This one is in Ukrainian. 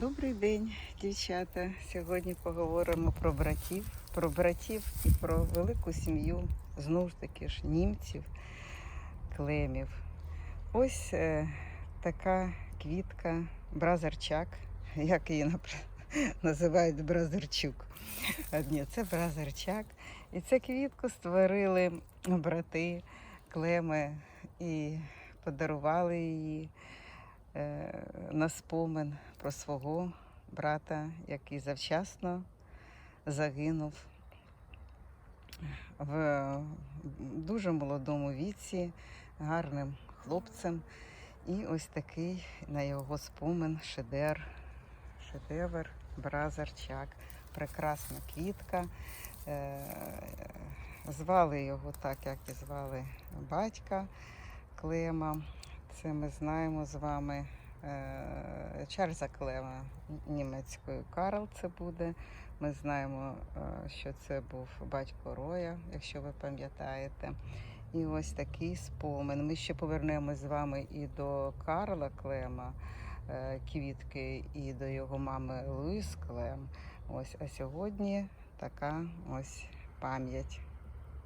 Добрий день, дівчата. Сьогодні поговоримо про братів, про братів і про велику сім'ю, знову ж таки ж німців, клемів. Ось е, така квітка, бразерчак, як її називають бразерчук. Ні, це бразерчак. І цю квітку створили брати клеми і подарували її е, на спомин про свого брата, який завчасно загинув в дуже молодому віці, гарним хлопцем. І ось такий на його спомин шедевр, шедевр Бразерчак. Прекрасна квітка. Е, Звали його так, як і звали батька Клема. Це ми знаємо з вами Чарльза Клема німецькою Карл це буде. Ми знаємо, е, що це був батько Роя, якщо ви пам'ятаєте. І ось такий спомин. Ми ще повернемось з вами і до Карла Клема е, квітки, і до його мами Луїс Клем. Ось, а сьогодні така ось пам'ять